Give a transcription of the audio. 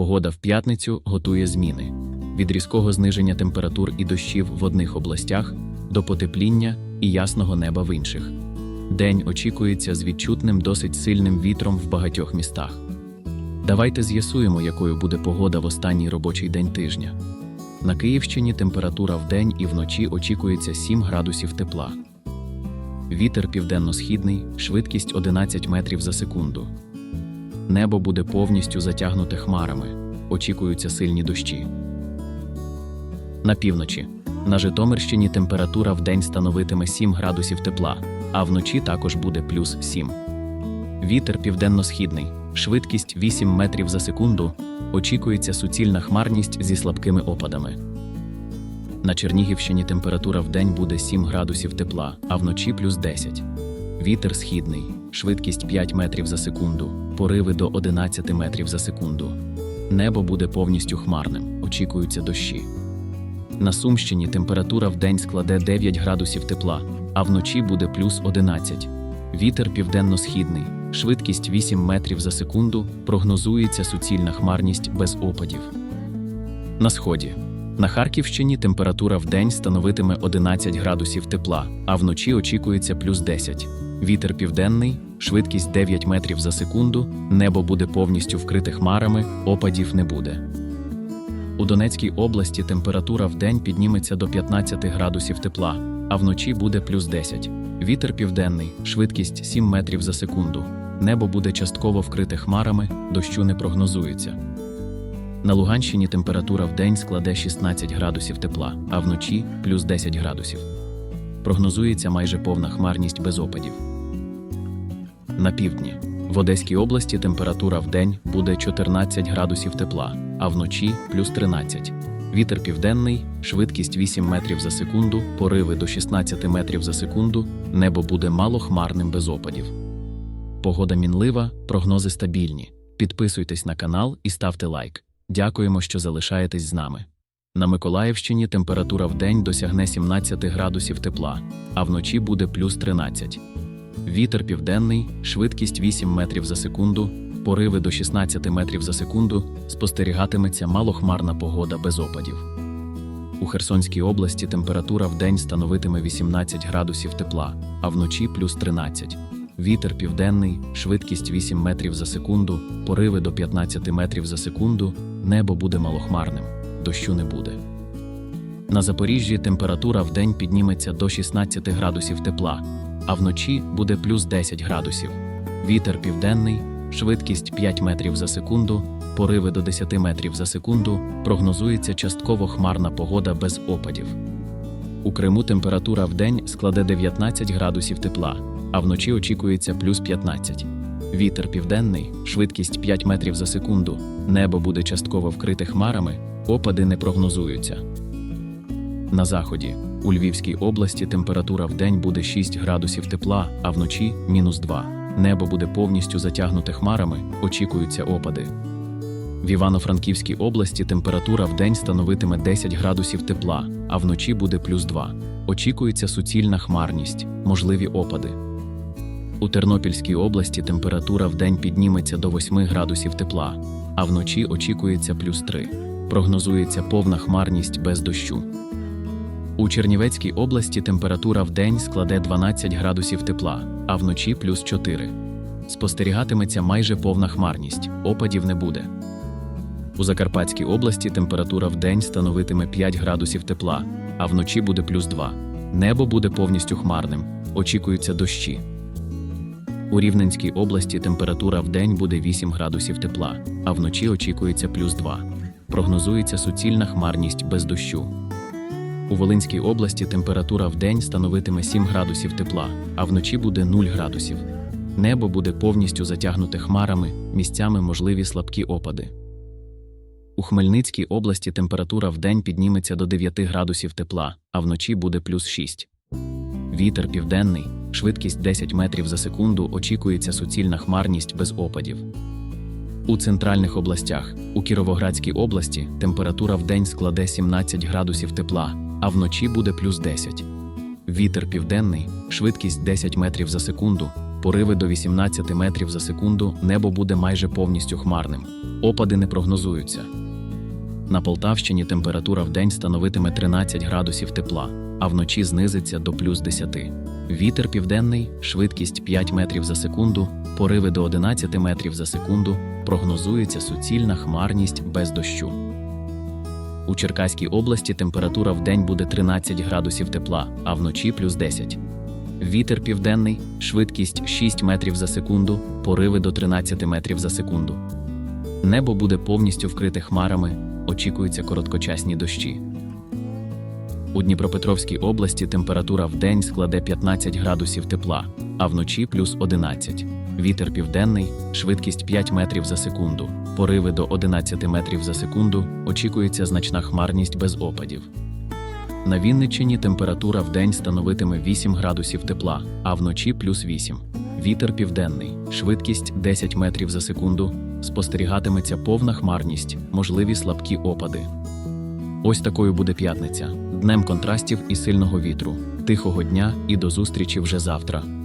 Погода в п'ятницю готує зміни від різкого зниження температур і дощів в одних областях до потепління і ясного неба в інших. День очікується з відчутним досить сильним вітром в багатьох містах. Давайте з'ясуємо, якою буде погода в останній робочий день тижня. На Київщині температура вдень і вночі очікується 7 градусів тепла. Вітер південно-східний, швидкість 11 метрів за секунду. Небо буде повністю затягнуте хмарами. Очікуються сильні дощі. На півночі. На Житомирщині температура вдень становитиме 7 градусів тепла, а вночі також буде плюс 7. Вітер південно-східний, швидкість 8 метрів за секунду. Очікується суцільна хмарність зі слабкими опадами. На Чернігівщині температура вдень буде 7 градусів тепла, а вночі плюс 10. Вітер східний, швидкість 5 метрів за секунду, пориви до 11 метрів за секунду. Небо буде повністю хмарним, очікуються дощі. На Сумщині температура вдень складе 9 градусів тепла, а вночі буде плюс 11. Вітер південно-східний, швидкість 8 метрів за секунду, прогнозується суцільна хмарність без опадів. На сході. На Харківщині температура вдень становитиме 11 градусів тепла, а вночі очікується плюс 10. Вітер південний, швидкість 9 метрів за секунду, небо буде повністю вкрите хмарами, опадів не буде. У Донецькій області температура вдень підніметься до 15 градусів тепла, а вночі буде плюс 10. Вітер південний, швидкість 7 метрів за секунду. Небо буде частково вкрите хмарами, дощу не прогнозується. На Луганщині температура вдень складе 16 градусів тепла, а вночі плюс 10 градусів. Прогнозується майже повна хмарність без опадів. На півдні. В Одеській області температура вдень буде 14 градусів тепла, а вночі плюс 13. Вітер південний, швидкість 8 метрів за секунду, пориви до 16 метрів за секунду, небо буде малохмарним без опадів. Погода мінлива, прогнози стабільні. Підписуйтесь на канал і ставте лайк. Дякуємо, що залишаєтесь з нами. На Миколаївщині температура вдень досягне 17 градусів тепла, а вночі буде плюс 13. Вітер південний, швидкість 8 метрів за секунду, пориви до 16 метрів за секунду, спостерігатиметься малохмарна погода без опадів. У Херсонській області температура вдень становитиме 18 градусів тепла, а вночі плюс 13. Вітер південний, швидкість 8 метрів за секунду, пориви до 15 метрів за секунду, небо буде малохмарним, дощу не буде. На Запоріжжі температура вдень підніметься до 16 градусів тепла, а вночі буде плюс 10 градусів. Вітер південний, швидкість 5 метрів за секунду, пориви до 10 метрів за секунду, прогнозується частково хмарна погода без опадів. У Криму температура вдень складе 19 градусів тепла, а вночі очікується плюс 15. Вітер південний, швидкість 5 метрів за секунду, небо буде частково вкрите хмарами, опади не прогнозуються. На заході. У Львівській області температура вдень буде 6 градусів тепла, а вночі мінус 2. Небо буде повністю затягнуте хмарами, очікуються опади. В Івано-Франківській області температура вдень становитиме 10 градусів тепла, а вночі буде плюс 2. Очікується суцільна хмарність, можливі опади. У Тернопільській області температура вдень підніметься до 8 градусів тепла, а вночі очікується плюс 3. Прогнозується повна хмарність без дощу. У Чернівецькій області температура вдень складе 12 градусів тепла, а вночі плюс 4. Спостерігатиметься майже повна хмарність, опадів не буде. У Закарпатській області температура вдень становитиме 5 градусів тепла, а вночі буде плюс 2. Небо буде повністю хмарним, очікуються дощі. У Рівненській області температура вдень буде 8 градусів тепла, а вночі очікується плюс 2. Прогнозується суцільна хмарність без дощу. У Волинській області температура вдень становитиме 7 градусів тепла, а вночі буде 0 градусів. Небо буде повністю затягнуте хмарами, місцями можливі слабкі опади. У Хмельницькій області температура вдень підніметься до 9 градусів тепла, а вночі буде плюс 6. Вітер південний, швидкість 10 метрів за секунду, очікується суцільна хмарність без опадів. У центральних областях, у Кіровоградській області, температура вдень складе 17 градусів тепла, а вночі буде плюс 10. Вітер південний, швидкість 10 метрів за секунду, пориви до 18 метрів за секунду, небо буде майже повністю хмарним. Опади не прогнозуються. На Полтавщині температура вдень становитиме 13 градусів тепла, а вночі знизиться до плюс 10. Вітер південний, швидкість 5 метрів за секунду, пориви до 11 метрів за секунду, прогнозується суцільна хмарність без дощу. У Черкаській області температура вдень буде 13 градусів тепла, а вночі плюс 10. Вітер південний, швидкість 6 метрів за секунду, пориви до 13 метрів за секунду. Небо буде повністю вкрите хмарами, очікуються короткочасні дощі. У Дніпропетровській області температура вдень складе 15 градусів тепла, а вночі плюс 11. Вітер південний, швидкість 5 метрів за секунду, пориви до 11 метрів за секунду, очікується значна хмарність без опадів. На Вінниччині температура вдень становитиме 8 градусів тепла, а вночі плюс 8. Вітер південний, швидкість 10 метрів за секунду, спостерігатиметься повна хмарність, можливі слабкі опади. Ось такою буде п'ятниця, днем контрастів і сильного вітру, тихого дня і до зустрічі вже завтра.